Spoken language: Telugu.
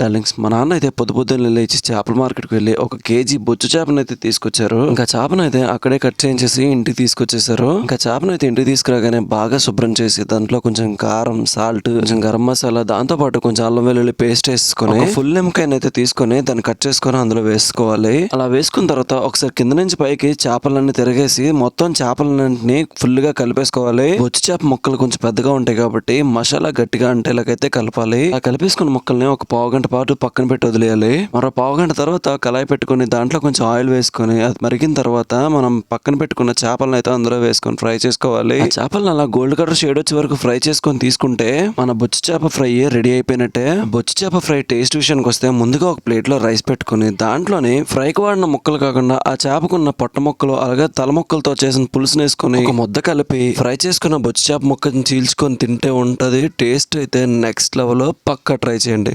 డార్లింగ్స్ మా నాన్న అయితే పొద్దు పొద్దున్న లేచి చేపల మార్కెట్కి వెళ్ళి ఒక కేజీ బొచ్చు చేపను అయితే తీసుకొచ్చారు. ఇంకా చేపను అయితే అక్కడే కట్ చేయించేసి ఇంటికి తీసుకొచ్చేసారు. ఇంకా చేపను అయితే ఇంటికి తీసుకురాగానే బాగా శుభ్రం చేసి దాంట్లో కొంచెం కారం సాల్ట్ కొంచెం గరం మసాలా దాంతో పాటు కొంచెం అల్లం వెల్లుల్లి పేస్ట్ వేసుకొని ఫుల్ నిమ్మకాయని అయితే తీసుకొని దాన్ని కట్ చేసుకొని అందులో వేసుకోవాలి. అలా వేసుకున్న తర్వాత ఒకసారి కింద నుంచి పైకి చేపలన్నీ తిరగేసి మొత్తం చేపలన్నింటినీ ఫుల్గా కలిపేసుకోవాలి. బొచ్చు చేప ముక్కలు కొంచెం పెద్దగా ఉంటాయి కాబట్టి మసాలా గట్టిగా అంటేలాగైతే కలపాలి. ఆ కలిపేసుకున్న ముక్కల్ని ఒక పావు గంట పాటు పక్కన పెట్టి వదిలేయాలి. మరో పావు గంట తర్వాత కళాయి పెట్టుకుని దాంట్లో కొంచెం ఆయిల్ వేసుకొని అది మరిగిన తర్వాత మనం పక్కన పెట్టుకున్న చేపలను అయితే అందులో వేసుకొని ఫ్రై చేసుకోవాలి. చేపలను అలా గోల్డ్ కలర్ షేడ్ వచ్చే వరకు ఫ్రై చేసుకొని తీసుకుంటే మన బొచ్చు చేప ఫ్రై రెడీ అయిపోయినట్టే. బొచ్చు చేప ఫ్రై టేస్ట్ విషయానికి వస్తే ముందుగా ఒక ప్లేట్లో రైస్ పెట్టుకుని దాంట్లోని ఫ్రైకి వాడిన ముక్కలు కాకుండా ఆ చేపకున్న పొట్ట ముక్కలు అలాగే తల ముక్కలతో చేసిన పులుసుని వేసుకొని ఒక ముద్ద కలిపి ఫ్రై చేసుకున్న బొచ్చు చేప ముక్కని చీల్చుకొని తింటే ఉంటది. టేస్ట్ అయితే నెక్స్ట్ లెవెల్ పక్కా ట్రై చేయండి.